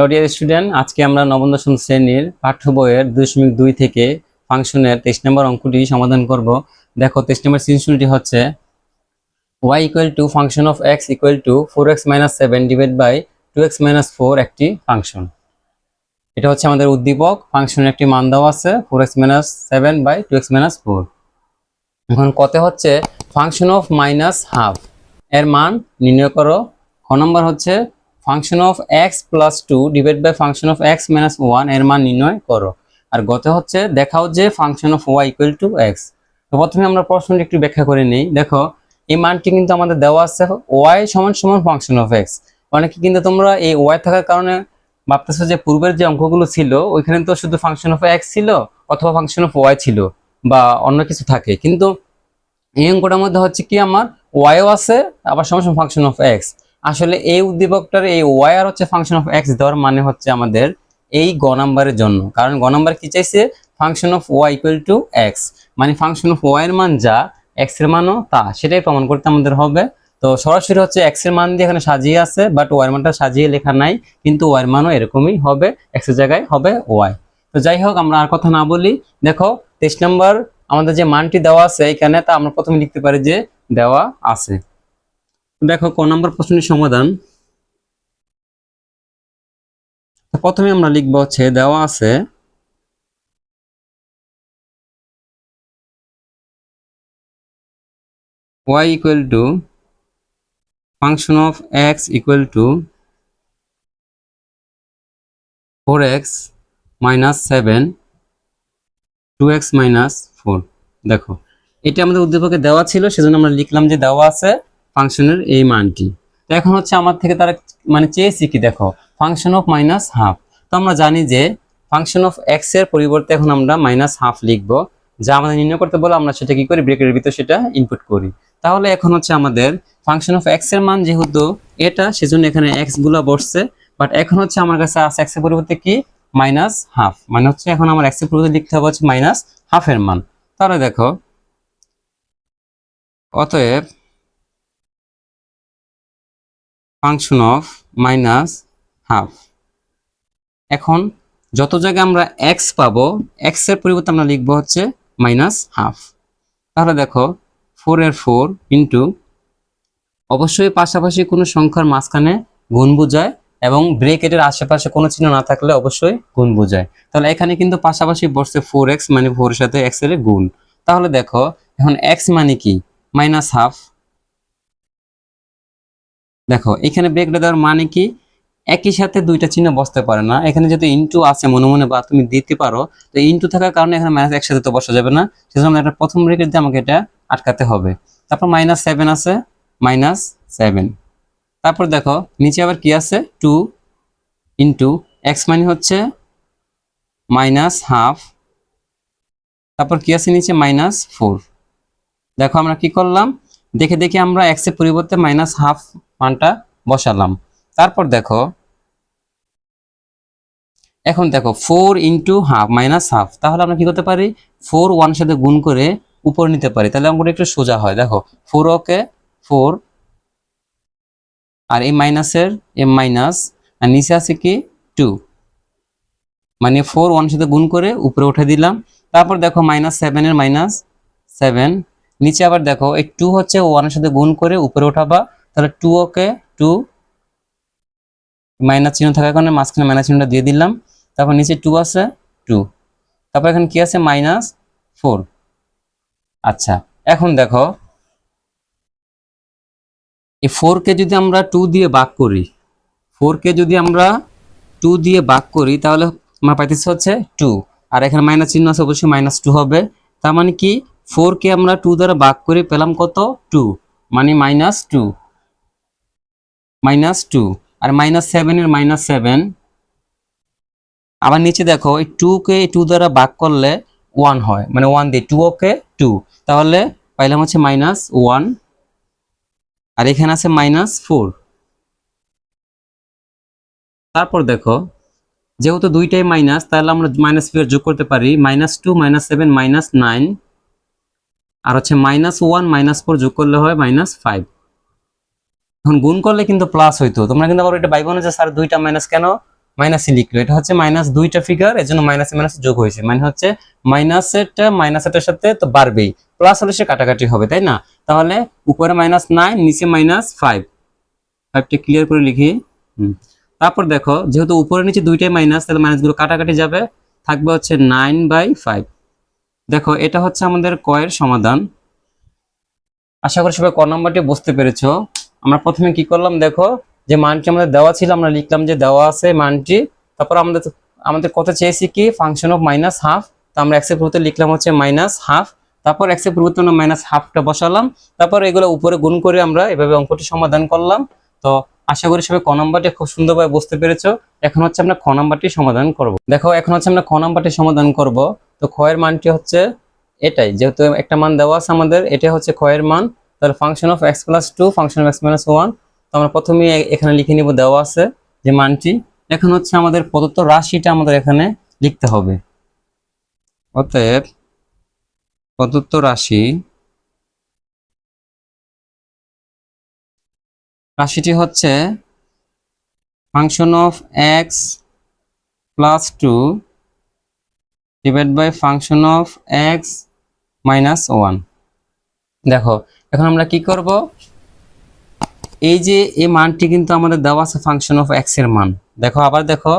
Hello dear student আজকে আমরা নবম দশম শ্রেণির পাঠ্য বইয়ের দশমিক দুই থেকে ফাংশনের তেইশ নম্বর অঙ্কটি সমাধান করব। দেখো, তেইশ নম্বর সৃজনশীলটি হচ্ছে Y equal to function of X equal to four X minus seven divide by two X minus four একটি ফাংশন এটা হচ্ছে আমাদের উদ্দীপক। ফাংশনের একটি মান দেওয়া আছে four X minus seven by two X minus four এখন কত হচ্ছে? ফাংশন অফ মাইনাস হাফ এর মান নির্ণয় করো। খ নম্বর হচ্ছে function of X plus two divide by function of X minus ওয়ানের মান নির্ণয় করো। আর গত হচ্ছে দেখাও যে function of Y equal to X তো প্রথমে আমরা প্রশ্নটি একটু ব্যাখ্যা করে নিই। দেখো, এই মানটি কিন্তু আমাদের দেওয়া আছে ওয়াই সমান সমান ফাংশন অফ এক্স অনেকে কিন্তু তোমরা এই ওয়াই থাকার কারণে ভাবতেছো যে পূর্বের যে অঙ্কগুলো ছিল, ওইখানে তো শুধু ফাংশন অফ এক্স ছিল অথবা ফাংশন অফ ওয়াই ছিল বা অন্য কিছু থাকে। কিন্তু এই অঙ্কটার মধ্যে হচ্ছে কি, আমার ওয়াইও আছে, আবার সমান সমান ফাংশন অফ এক্স আসলে এই উদ্দীপকটার এই ওয়াই আর হচ্ছে ফাংশন অফ এক্স দেওয়ার মানে হচ্ছে আমাদের এই গ নাম্বারের জন্য। কারণ গ নাম্বার কি চাইছে? Function of Y equal to X মানে ফাংশন অফ ওয়াই এর মান যা এক্সের মানও তা, সেটাই প্রমাণ করতে আমাদের হবে। তো সরাসরি হচ্ছে এক্সের মান দিয়ে এখানে সাজিয়ে আছে বাট ওয়াই এর মানটা সাজিয়ে লেখা নাই, কিন্তু ওয়াই এর মানও এরকমই হবে এক্সের জায়গায় হবে ওয়াই তো যাই হোক, আমরা আর কথা না বলি। দেখো, তেইশ নম্বর, আমাদের যে মানটি দেওয়া আছে এখানে, তা আমরা প্রথমে লিখতে পারি যে দেওয়া আছে। দেখো, ক নম্বর প্রশ্নের সমাধান। প্রথমে আমরা লিখব হচ্ছে, দেওয়া আছে, y equal to function of x equal to 4x minus 7 2x minus 4 দেখো, এটা আমাদের উদ্দীপকে দেওয়া ছিল, সেজন্য আমরা লিখলাম যে দেওয়া আছে ফাংশনের এই মানটি। তো এখন হচ্ছে আমার থেকে তারা মানে চেয়েছি কি, দেখো ফাংশন অফ মাইনাস হাফ তো আমরা জানি যে ফাংশন অফ এক্সের পরিবর্তে এখন আমরা মাইনাস হাফ লিখব, যা আমাদের নির্ণয় করতে বলে আমরা সেটা কি করি ব্রেকের ভিতরে সেটা ইনপুট করি। তাহলে এখন হচ্ছে আমাদের ফাংশন অফ এক্সের মান যেহেতু এটা, সেজন্য এখানে এক্সগুলা বসছে। বাট এখন হচ্ছে আমার কাছে আছে এক্সের পরিবর্তে কি? মাইনাস হাফ মানে হচ্ছে এখন আমার এক্সের পরিবর্তে লিখতে হবে হচ্ছে মাইনাস হাফের মান। তাহলে দেখো, অতএব ফাংশন অফ মাইনাস হাফ। এখন যত জায়গায় আমরা এক্স পাবো এক্সের পরিবর্তে আমরা লিখব হচ্ছে মাইনাস হাফ। তাহলে দেখো ফোর এর ফোর ইন্টু অবশ্যই পাশাপাশি কোনো সংখ্যার মাঝখানে গুণ বোঝায় এবং ব্রেকেটের আশেপাশে কোনো চিহ্ন না থাকলে অবশ্যই গুণ বোঝায়। তাহলে এখানে কিন্তু পাশাপাশি বসছে ফোর এক্স মানে ফোর সাথে এক্সের গুণ। তাহলে দেখো, এখন এক্স মানে কি? মাইনাস হাফ দেখো, এখানে ব্রেকটা দেওয়ার মানে কি? একই সাথে দুইটা চিহ্ন বসতে পারে না। এখানে যেহেতু ইনটু আছে, মনে মনে বা তুমি দিতে পারো, তো ইনটু থাকার কারণে এখানে মাইনাস একসাথে তো বসা যাবে না। সেজন্য একটা প্রথম ব্রেকেট দিয়ে আমাকে এটা আটকাতে হবে। তারপর মাইনাস সেভেন আছে মাইনাস সেভেন তারপর দেখো, নিচে আবার কি আছে? টু ইন্টু এক্স মানে হচ্ছে মাইনাস হাফ তারপর কি আছে নিচে? মাইনাস ফোর দেখো আমরা কি করলাম? দেখে দেখে আমরা এক্সের পরিবর্তে মাইনাস হাফ মানটা বসালাম। তারপর দেখো, এখন দেখো four into half minus half তাহলে আমরা কি করতে পারি? ফোর ওয়ান সাথে গুণ করে উপর নিতে পারি। তাহলে অঙ্কটা একটু সোজা হয়। দেখো ফোর ওকে ফোর আর এই মাইনাসের এম মাইনাস আর নিচে আছে কি? টু মানে ফোর ওয়ান সাথে গুণ করে উপরে উঠে দিলাম। তারপর দেখো মাইনাস সেভেনের মাইনাস সেভেন নিচে আবার দেখো, এই টু হচ্ছে ওয়ানের সাথে গুণ করে উপরে উঠাবা তাহলে টু ওকে টু মাইনাস চিহ্ন থাকার কারণে মাঝখানে মাইনাস চিহ্নটা দিয়ে দিলাম। তারপর নিচে টু আছে টু তারপর এখানে কি আছে? মাইনাস ফোর আচ্ছা এখন দেখো, এই ফোর কে যদি আমরা টু দিয়ে ভাগ করি ফোর কে যদি আমরা টু দিয়ে ভাগ করি, তাহলে আমার পাইতেছে হচ্ছে টু আর এখানে মাইনাস চিহ্ন আছে, অবশ্যই মাইনাস টু হবে। তার মানে কি? ফোর কে আমরা টু দ্বারা ভাগ করে পেলাম কত? টু মানে মাইনাস টু মাইনাস টু আর মাইনাস সেভেনের মাইনাস সেভেন আবার নিচে দেখো, এই টু কে টু দ্বারা ভাগ করলে ওয়ান হয় মানে ওয়ান দিয়ে টু ওকে টু তাহলে পাইলাম হচ্ছে মাইনাস ওয়ান আর এখানে আছে মাইনাস ফোর তারপর দেখো, যেহেতু দুইটাই মাইনাস, তাহলে আমরা মাইনাস ফিগার যোগ করতে পারি, minus two minus seven minus nine আর হচ্ছে মাইনাস ওয়ান মাইনাস ফোর যোগ করলে হয় মাইনাস ফাইভ এখন গুণ করলে কিন্তু প্লাস হইতো। তোমরা কিন্তু আবার এটা বাইবনে যে স্যার দুইটা মাইনাস কেন? মাইনাসে লিখলো। এটা হচ্ছে মাইনাস দুইটা ফিগার এর জন্য মাইনাসে মাইনাস যোগ হয়েছে। মানে হচ্ছে মাইনাসেরটা মাইনাসেরটার সাথে তো বাড়বেই। প্লাস হলে সে কাটাকাটি হবে, তাই না? তাহলে উপরে মাইনাস নাইন নিচে মাইনাস ফাইভ ফাইভটা ক্লিয়ার করে লিখি। তারপর দেখো, যেহেতু উপরে নিচে দুইটাই মাইনাস তাহলে মাইনাসগুলো কাটাকাটি যাবে। থাকবে হচ্ছে নাইন বাই ফাইভ দেখো, এটা হচ্ছে আমাদের কয়ের সমাধান। আশা করি সবাই ক নাম্বারটি বুঝতে পেরেছ। আমরা প্রথমে কি করলাম? দেখো, যে মানটি আমাদের দেওয়া ছিল, আমরা লিখলাম যে দেওয়া আছে মানটি। তারপর আমাদের আমাদের কত চেয়েছি কি? ফাংশন অফ মাইনাস হাফ তো আমরা এক্সের পরিবর্তে লিখলাম হচ্ছে মাইনাস হাফ তারপর এক্সের পরিবর্তে আমরা মাইনাস হাফটা বসালাম। তারপর এগুলো উপরে গুণ করে আমরা এভাবে অঙ্কটি সমাধান করলাম। তো আশা করি সবাই ক নাম্বারটি খুব সুন্দরভাবে বুঝতে পেরেছ। এখন হচ্ছে আমরা খ নাম্বারটি সমাধান করব। দেখো, এখন হচ্ছে আমরা খ নাম্বারটি সমাধান করব। তো ক্ষয়ের মানটি হচ্ছে এটাই। যেহেতু একটা মান দেওয়া আছে আমাদের, এটা হচ্ছে ক্ষয়ের মান। তাহলে function of X plus two function of X minus one তো আমরা প্রথমে এখানে লিখে নিব দেওয়া আছে যে মানটি। এখন হচ্ছে আমাদের প্রদত্ত রাশিটা আমাদের এখানে লিখতে হবে। অতএব প্রদত্ত রাশি, রাশিটি হচ্ছে function of X plus two divide by function of X minus one দেখো এখন আমরা কি করব? এই যে এই মানটি কিন্তু আমাদের দেওয়া আছে ফাংশন অফ এক্সের মান। দেখো, আবার দেখো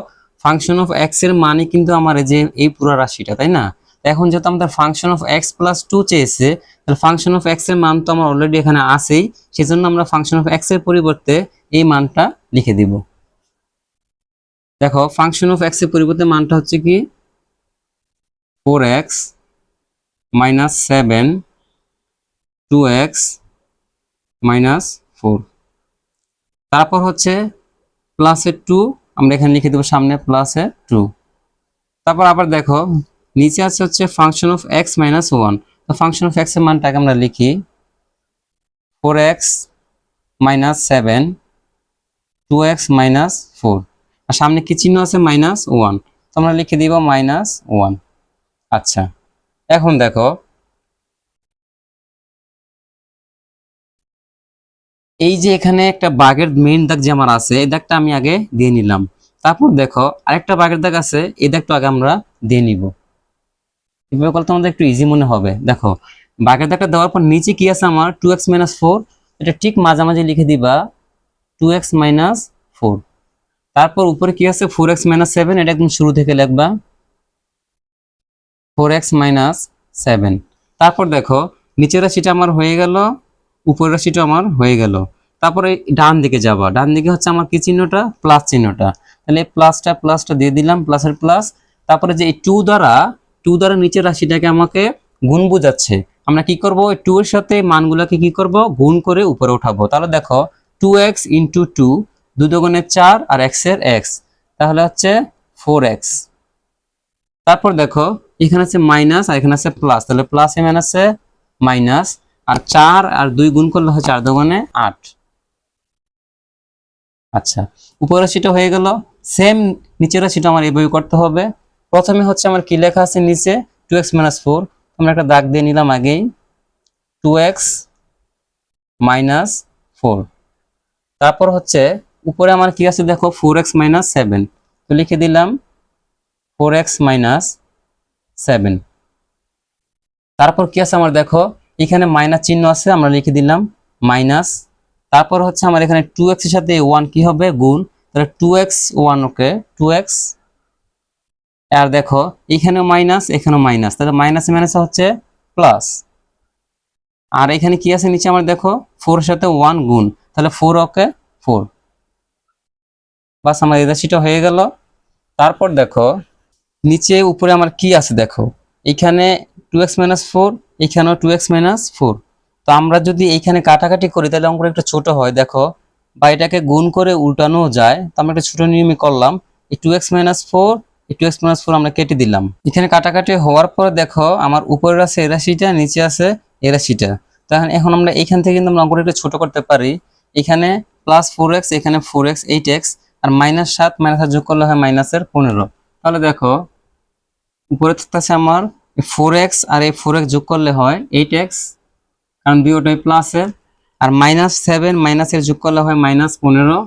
ফাংশন অফ এক্সের মানই কিন্তু আমার যে এই পুরো রাশিটা, তাই না? এখন যেহেতু আমাদের function of X plus two চেয়েছে, তাহলে ফাংশন অফ এক্সের মান তো আমার অলরেডি এখানে আছেই, সেজন্য আমরা ফাংশন অফ এক্সের পরিবর্তে এই মানটা লিখে দিব। দেখো ফাংশন অফ এক্সের পরিবর্তে মানটা হচ্ছে কি? Four X minus seven two X minus four তারপর হচ্ছে প্লাসের টু আমরা এখানে লিখে দেবো সামনে প্লাসের টু তারপর আবার দেখো, নিচে আছে হচ্ছে function of X minus one তো ফাংশন অফ এক্সের মানটাকে আমরা লিখি four X minus seven two X minus four আর সামনে কি চিহ্ন আছে? মাইনাস ওয়ান তো আমরা লিখে দিব মাইনাস ওয়ান আচ্ছা এখন দেখো এই যে এখানে একটা বাঘের মেইন দাগ যে আমার আছে, এই দাগটা আমি আগে দিয়ে নিলাম। তারপর দেখো, আরেকটা বাঘের দাগ আছে, এই দাগটা আগে আমরা দিয়ে নিব। এভাবে করলে তোমাদের একটু ইজি মনে হবে। দেখো, বাঘের দাগটা দেওয়ার পর নিচে কি আছে আমার? টু এক্স মাইনাস ফোর এটা ঠিক মাঝামাঝি লিখে দিবা। টু এক্স মাইনাস ফোর তারপর উপরে কি আছে? ফোর এক্স মাইনাস সেভেন এটা একদম শুরু থেকে লিখবা। ফোর এক্স মাইনাস সেভেন তারপর দেখো, নিচের রাশিটা আমার হয়ে গেল উপরের রাশিটা আমার হয়ে গেল। তারপরে ডান দিকে যাবা। ডান দিকে হচ্ছে আমার কি চিহ্নটা? প্লাস চিহ্নটা। তাহলে প্লাসটা প্লাসটা দিয়ে দিলাম প্লাসের প্লাস তারপরে যে টু দ্বারা টু দ্বারা নিচের রাশিটাকে আমাকে গুণ বোঝাচ্ছে। আমরা কি করব? টু এর সাথে মানগুলোকে কি করব? গুণ করে উপরে উঠাবো। তাহলে দেখো টু এক্স ইন্টু টু দু দোকানের চার আর এক্সের এক্স তাহলে হচ্ছে ফোর এক্স তারপর দেখো, এখানে আছে মাইনাস আর এখানে আছে প্লাস তাহলে প্লাস এ মাইনাসে মাইনাস আর চার আর দুই গুণ করলে হয় চার দোকানে আট। আচ্ছা উপরের রাশিটা হয়ে গেল। সেম নিচের রাশিটা আমার এইভাবে করতে হবে। প্রথমে হচ্ছে আমার কি লেখা আছে নিচে? টু এক্স মাইনাস ফোর আমরা একটা দাগ দিয়ে নিলাম আগেই। টু এক্স মাইনাস ফোর তারপর হচ্ছে উপরে আমার কি আছে দেখো? ফোর এক্স মাইনাস সেভেন তো লিখে দিলাম ফোর এক্স মাইনাস সেভেন তারপর কি আছে আমার দেখো? এখানে মাইনাস চিহ্ন আছে, আমরা লিখে দিলাম মাইনাস। তারপর হচ্ছে আমার এখানে টু এক্সের সাথে ওয়ান কি হবে? গুণ। তাহলে two X one okay two X আর দেখো, এখানেও মাইনাস এখানেও মাইনাস। তাহলে মাইনাস মাইনাস হচ্ছে প্লাস আর এখানে কি আছে নিচে আমার দেখো? ফোর সাথে ওয়ান গুণ। তাহলে ফোর ওকে ফোর বাস আমার রাশিটা হয়ে গেল। তারপর দেখো, নিচে উপরে আমার কি আছে দেখো? এখানে টু এক্স মাইনাস ফোর এখানেও টু এক্স মাইনাস ফোর তো আমরা যদি এইখানে কাটাকাটি করি, তাহলে অঙ্কটা একটু ছোট হয়। দেখো, বা এটাকে গুণ করে উল্টানো যায়। তো আমরা একটা ছোট নিয়মে করলাম, এই টু এক্স মাইনাস ফোর এই টু এক্স মাইনাস ফোর আমরা কেটে দিলাম। এখানে কাটাকাটি হওয়ার পর দেখো, আমার উপরের আছে এ রাশিটা, নিচে আছে এ রাশিটা। তখন এখন আমরা এইখান থেকে কিন্তু আমরা অঙ্কটা একটু ছোট করতে পারি। এখানে প্লাস ফোর এক্স এখানে ফোর এক্স এইট এক্স আর মাইনাস সাত মাইনাস যোগ করলে হয় মাইনাসের পনেরো। তাহলে দেখো, উপরে থাকতেছে আমার ফোর এক্স আর এই ফোর এক্স যোগ করলে হয় এইট এক্স কারণ দুটোই প্লাসের আর মাইনাস সেভেন মাইনাসের যোগ করলে হয় মাইনাস পনেরো।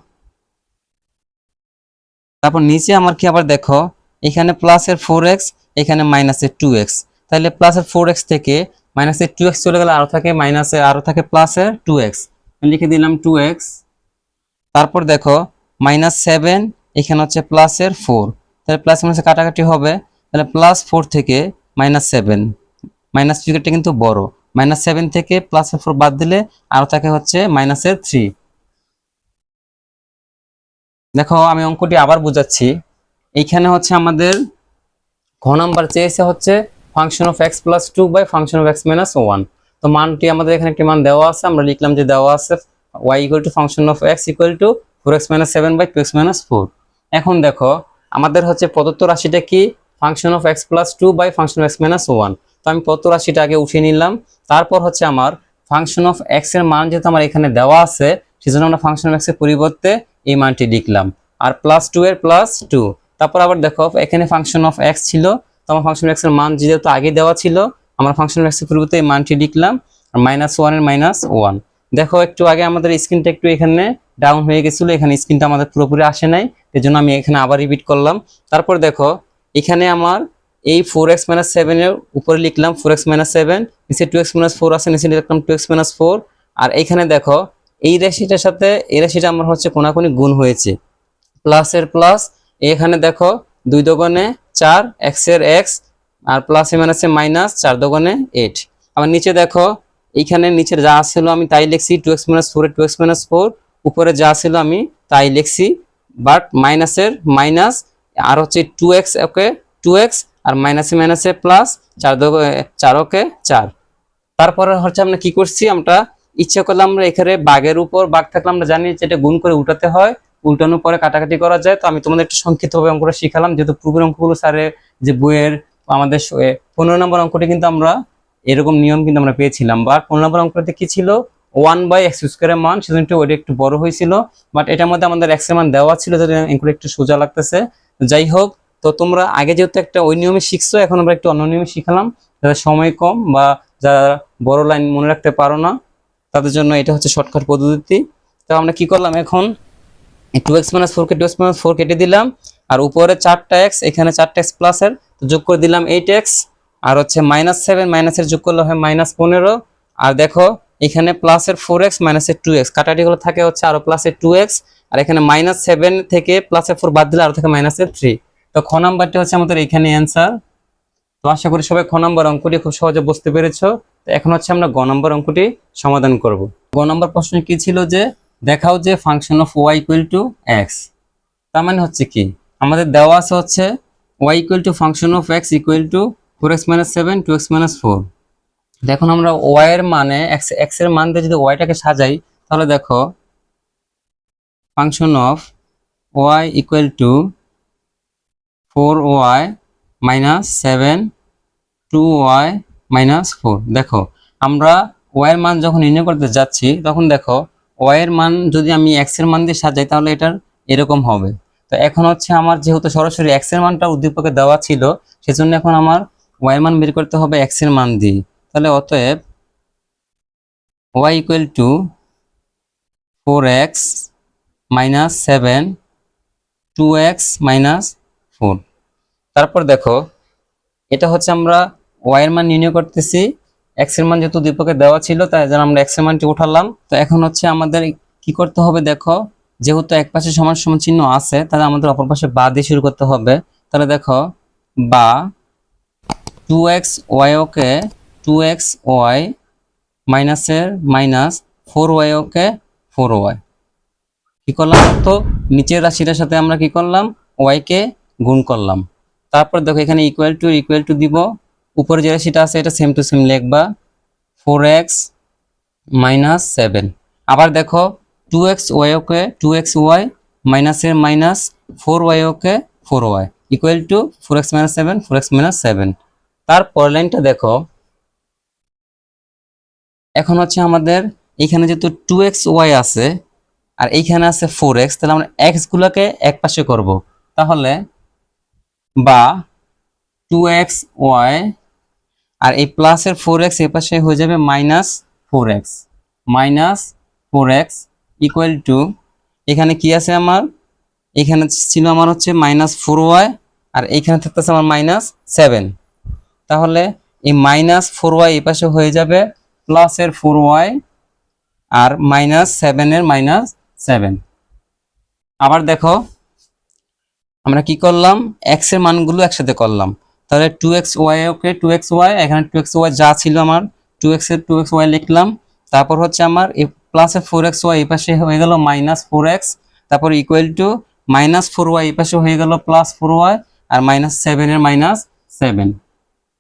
তারপর নিচে আমার কি আবার দেখো, এখানে প্লাসের ফোর এক্স এখানে মাইনাসের টু এক্স তাহলে প্লাসের ফোর এক্স থেকে মাইনাসের টু এক্স চলে গেলে আরও থাকে মাইনাসে আরও থাকে প্লাসের টু এক্স লিখে দিলাম টু এক্স তারপর দেখো মাইনাস সেভেন এখানে হচ্ছে প্লাসের ফোর তাহলে প্লাস মাইনাসে কাটাকাটি হবে। তাহলে প্লাস ফোর থেকে মাইনাস সেভেন। মাইনাস ফিগারটা কিন্তু বড়। মাইনাস সেভেন থেকে প্লাস ফোর বাদ দিলে আরও থাকে হচ্ছে মাইনাসের থ্রি দেখো, আমি অঙ্কটি আবার বোঝাচ্ছি। এইখানে হচ্ছে আমাদের ঘ নাম্বার চেয়েছে হচ্ছে function of X plus two by function of X minus one তো মানটি আমাদের এখানে একটি মান দেওয়া আছে। আমরা লিখলাম যে দেওয়া আছে Y equal to function of X equal to four X minus seven by two X minus four এখন দেখো, আমাদের হচ্ছে প্রদত্ত রাশিটা কি? Function of X plus two by function of X minus one তো আমি প্রদত্ত রাশিটা আগে উঠিয়ে নিলাম? তারপর হচ্ছে আমার ফাংশন অফ এক্সের মান যেহেতু আমার এখানে দেওয়া আছে, সেজন্য আমরা ফাংশন অফ এক্সের পরিবর্তে এই মানটি লিখলাম। আর প্লাস টু এর প্লাস টু তারপর আবার দেখো, এখানে ফাংশন অফ এক্স ছিল, তো আমার ফাংশন এক্সের মান যেহেতু আগে দেওয়া ছিল, আমরা ফাংশন এক্সের পরিবর্তে এই মানটি লিখলাম, আর মাইনাস ওয়ানের মাইনাস ওয়ান দেখো, একটু আগে আমাদের স্ক্রিনটা একটু এখানে ডাউন হয়ে গেছিল, এখানে স্ক্রিনটা আমাদের পুরোপুরি আসে নাই এর জন্য আমি এখানে আবার রিপিট করলাম। তারপর দেখো এখানে আমার এই ফোর এক্স মাইনাস সেভেনের উপরে লিখলাম ফোর এক্স মাইনাস সেভেন নিচে টু এক্স মাইনাস ফোর আছে, নিচে লিখলাম টু এক্স মাইনাস ফোর আর এইখানে দেখো, এই রাশিটার সাথে, এই রাশিটা আমার হচ্ছে কোনাকুনি গুণ হয়েছে। প্লাসের প্লাস এখানে দেখো, দুই দোকানে চার এক্সের এক্স আর প্লাসে মাইনাসে মাইনাস চার দোকানে এইট আবার নিচে দেখো, এইখানে নিচে যা ছিল আমি তাই লিখছি two X minus four two X minus four উপরে যা ছিল আমি তাই লিখছি বাট মাইনাসের মাইনাস আর হচ্ছে two X okay two X আর মাইনাসে মাইনাসে প্লাস চার দো চার ওকে চার। তারপরে হচ্ছে আমরা কি করছি? আমরা ইচ্ছে করলে আমরা এখানে বাঘের উপর, বাঘ থাকলে আমরা জানি যে এটা গুণ করে উঠাতে হয়। উল্টানোর পরে কাটাকাটি করা যায়। তো আমি তোমাদের একটু সংক্ষিপ্তভাবে অঙ্কটা শিখালাম। যেহেতু পূর্বের অঙ্কগুলো স্যারের যে বইয়ের আমাদের পনেরো নম্বর অঙ্কটি কিন্তু আমরা এরকম নিয়ম কিন্তু আমরা পেয়েছিলাম। বা পনেরো নম্বর অঙ্কটাতে কি ছিল? ওয়ান বাই এক্স স্কোয়ারের মান, সেজন্য ওইটা একটু বড় হয়েছিল। বাট এটার মধ্যে আমাদের এক্সের মান দেওয়া ছিল যাতে এগুলো একটু সোজা লাগতেছে। যাই হোক তো তোমরা আগে যেহেতু একটা ওই নিয়মে শিখছো, এখন আমরা একটু অন্য নিয়মে শিখালাম। যাদের সময় কম বা যারা বড় লাইন মনে রাখতে পারো না, তাদের জন্য এটা হচ্ছে শর্টকাট পদ্ধতি। তো আমরা কি করলাম এখন? টু এক্স মাইনাস ফোর কে টু এক্স মাইনাস ফোর কেটে দিলাম। আর উপরে চারটা এক্স এখানে চারটা এক্স প্লাসের তো যোগ করে দিলাম এইট এক্স আর হচ্ছে মাইনাস সেভেন মাইনাসের যোগ করলে হয় মাইনাস পনেরো। আর দেখো, এখানে প্লাসের ফোর এক্স মাইনাসের টু এক্স কাটাটিগুলো থাকে হচ্ছে আরও প্লাসের টু এক্স আর এখানে মাইনাস সেভেন থেকে প্লাসের ফোর বাদ দিলে আরও থাকে মাইনাসের থ্রি তো খ নাম্বারটি হচ্ছে আমাদের এখানে অ্যান্সার তো আশা করি সবাই খ নম্বর অঙ্কটি খুব সহজে বুঝতে পেরেছ। তো এখন হচ্ছে আমরা গ নম্বর অঙ্কটি সমাধান করব। গ নম্বর প্রশ্ন কি ছিল যে, দেখাও যে function of Y equal to X তার মানে হচ্ছে কি? আমাদের দেওয়া আছে হচ্ছে Y equal to function of X equal to four X minus seven two X minus four দেখুন আমরা ওয়াই এর মানে এক্স এক্সের মান দিয়ে যদি ওয়াইটাকে সাজাই, তাহলে দেখো function of Y equal to four Y minus seven two Y minus four. দেখো, আমরা ওয়াই এর মান যখন নির্ণয় করতে যাচ্ছি, তখন দেখো, ওয়াই এর মান যদি আমি এক্সের মান দিয়ে সাজাই, তাহলে এটার এরকম হবে। তো এখন হচ্ছে আমার যেহেতু সরাসরি এক্সের মানটা উদ্দীপকে দেওয়া ছিল, সেজন্য এখন আমার ওয়াই এর মান বের করতে হবে এক্সের মান দিয়ে। তাহলে অতএব Y equal to four X minus seven, two X minus four. তারপর দেখো, এটা হচ্ছে আমরা ওয়াই এর মান নির্ণয় করতেছি। এক্সের মান যেহেতু দীপকে দেওয়া ছিল, তাই জন্য আমরা এক্সের মানটি উঠালাম। তো এখন হচ্ছে আমাদের কি করতে হবে দেখো, যেহেতু এক পাশে সমান সমান চিহ্ন আছে, তাহলে আমাদের অপর পাশে বা দিয়ে শুরু করতে হবে। তাহলে দেখো, বা two X Y okay two X Y মাইনাসের minus four Y okay four Y. কি করলাম? তো নিচের রাশিটার সাথে আমরা কি করলাম? ওয়াই কে গুণ করলাম। তারপর দেখো এখানে ইকুয়াল টু ইকুয়াল টু দিব। উপরে যে রাশিটা আছে, এটা সেম টু সেম লিখবা। ফোর এক্স মাইনাস সেভেন আবার দেখো two X Y okay two X Y মাইনাসের minus four Y okay four Y equal to four X minus seven four X minus seven তারপর লাইনটা দেখো। এখন হচ্ছে আমাদের এখানে যেহেতু টু এক্স ওয়াই আছে আর এইখানে আছে ফোর এক্স তাহলে আমরা এক্স গুলাকে এক পাশে করব। তাহলে বা টু এক্স ওয়াই আর এই প্লাসের ফোর এক্স এ পাশে হয়ে যাবে minus four X minus four X equal to এখানে কি আছে আমার? এখানে ছিল আমার হচ্ছে মাইনাস ফোর ওয়াই আর এইখানে থাকতেছে আমার মাইনাস সেভেন তাহলে এই মাইনাস ফোর ওয়াই এই পাশে হয়ে যাবে প্লাসের ফোর ওয়াই আর মাইনাস সেভেনের মাইনাস সেভেন। আবার দেখো, আমরা কি করলাম? এক্সের মানগুলো একসাথে করলাম। তাহলে two X Y okay two X Y এখানে টু এক্স ওয়াই যা ছিল আমার টু এক্সের টু এক্স ওয়াই লিখলাম। তারপর হচ্ছে আমার এ প্লাসের ফোর এক্স ওয়াই এই পাশে হয়ে গেল মাইনাস ফোর এক্স তারপর equal to minus four Y এই পাশে হয়ে গেল প্লাস ফোর ওয়াই আর মাইনাস সেভেনের মাইনাস সেভেন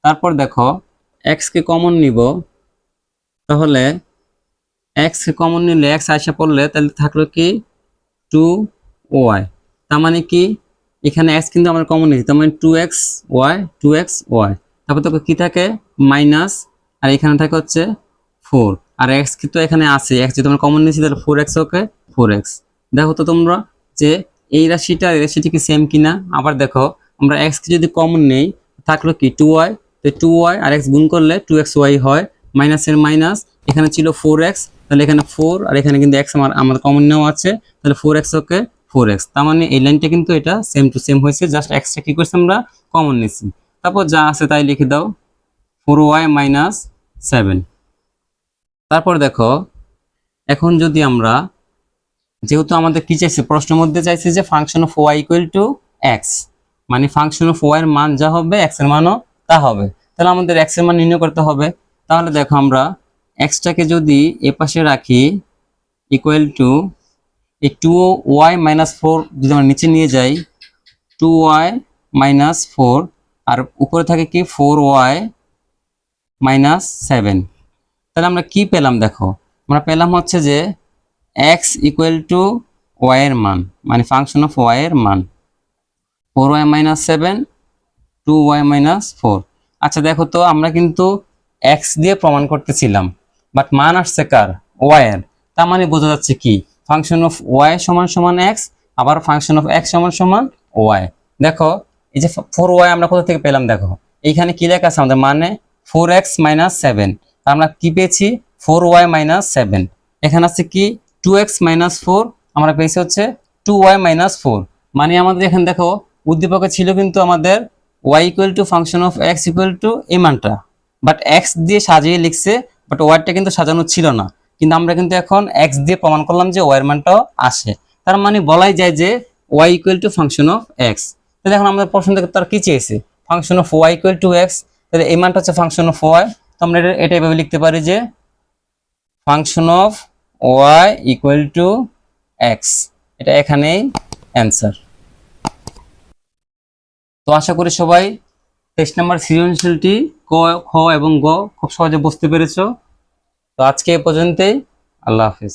তারপর দেখো এক্স কে কমন নিব। তাহলে এক্স কমন নিলে এক্স আসা পড়লে তাহলে থাকল কি টু ওয়াই তার মানে কি? এখানে এক্স কিন্তু আমরা কমন নিয়েছি, তার মানে two X Y two X Y তারপর তো কি থাকে? মাইনাস আর এখানে থাকে হচ্ছে ফোর আর এক্স কিন্তু এখানে আছে এক্স যদি আমরা কমন নিয়েছি, তাহলে four X okay four X দেখো তো তোমরা যে এই রাশিটা এই রাশিটা কি সেম কিনা? আবার দেখো, আমরা এক্স কে যদি কমন নেই, থাকল কি টু ওয়াই তো টু ওয়াই আর এক্স গুণ করলে টু এক্স ওয়াই হয় মাইনাসের মাইনাস এখানে ছিল ফোর এক্স তাহলে এখানে ফোর আর এখানে কিন্তু এক্স আমার, আমাদের কমন নেওয়া আছে। তাহলে four X okay four X তার মানে এই লাইনটা কিন্তু এটা সেম টু সেম হয়েছে জাস্ট এক্সটা কি করছি আমরা কমন নিচ্ছি তারপর যা আছে তাই লিখে দাও ফোর ওয়াই মাইনাস সেভেন তারপর দেখো, এখন যদি আমরা, যেহেতু আমাদের কি চাইছে, প্রশ্নের মধ্যে চাইছে যে function of Y equal to X মানে ফাংশন অফ ওয়াই এর মান যা হবে এক্সের মানও তা হবে। তাহলে আমাদের এক্সের মান নির্ণয় করতে হবে। তাহলে দেখো আমরা এক্সটাকে যদি এ পাশে রাখি ইকুয়াল টু এই টু ওয়াই মাইনাস ফোর যদি আমরা নিচে নিয়ে যাই টু ওয়াই মাইনাস ফোর আর উপরে থাকে কি ফোর ওয়াই মাইনাস সেভেন তাহলে আমরা কি পেলাম দেখো? আমরা পেলাম হচ্ছে যে এক্স ইকুয়াল টু ওয়াই এর মান মানে ফাংশন অফ ওয়াই এর মান। Four y minus seven two y minus four আচ্ছা দেখো তো, আমরা কিন্তু এক্স দিয়ে প্রমাণ করতেছিলাম। বাট মান আসছে কার? ওয়াই এর। তার মানে বোঝা যাচ্ছে কি? ফাংশন অফ ওয়াই সমান সমান এক্স আবার ফাংশন অফ এক্স সমান সমান ওয়াই দেখো, এই যে ফোর ওয়াই আমরা কোথা থেকে পেলাম দেখো? এইখানে কি লেখা আছে আমাদের মানে? ফোর এক্স মাইনাস সেভেন আমরা কি পেয়েছি? ফোর ওয়াই মাইনাস সেভেন এখানে আছে কি? টু এক্স মাইনাস ফোর আমরা পেয়েছি হচ্ছে টু ওয়াই মাইনাস ফোর মানে আমাদের এখানে দেখো, উদ্দীপকে ছিল কিন্তু আমাদের y equal to function of x equal to এই মানটা। বাট এক্স দিয়ে সাজিয়ে লিখছে বাট ওয়াইটা কিন্তু সাজানো ছিল না। কিন্তু আমরা কিন্তু এখন এক্স দিয়ে প্রমাণ করলাম যে ওয়াই এর মানটাও আসে। তার মানে বলাই যায় যে y equal to function of x তাহলে এখন আমাদের প্রশ্ন থেকে তার কি চেয়েছে? Function of y equal to x তাহলে এই মানটা হচ্ছে ফাংশন অফ ওয়াই তো আমরা এটা এটা এভাবে লিখতে পারি যে function of y equal to x এটা এখানেই অ্যান্সার তো আশা করি সবাই টেস্ট নাম্বার সৃজনশীলটি ক, খ এবং গ খুব সহজে বুঝতে পেরেছ। তো আজকে এ পর্যন্তই। আল্লাহ হাফিজ।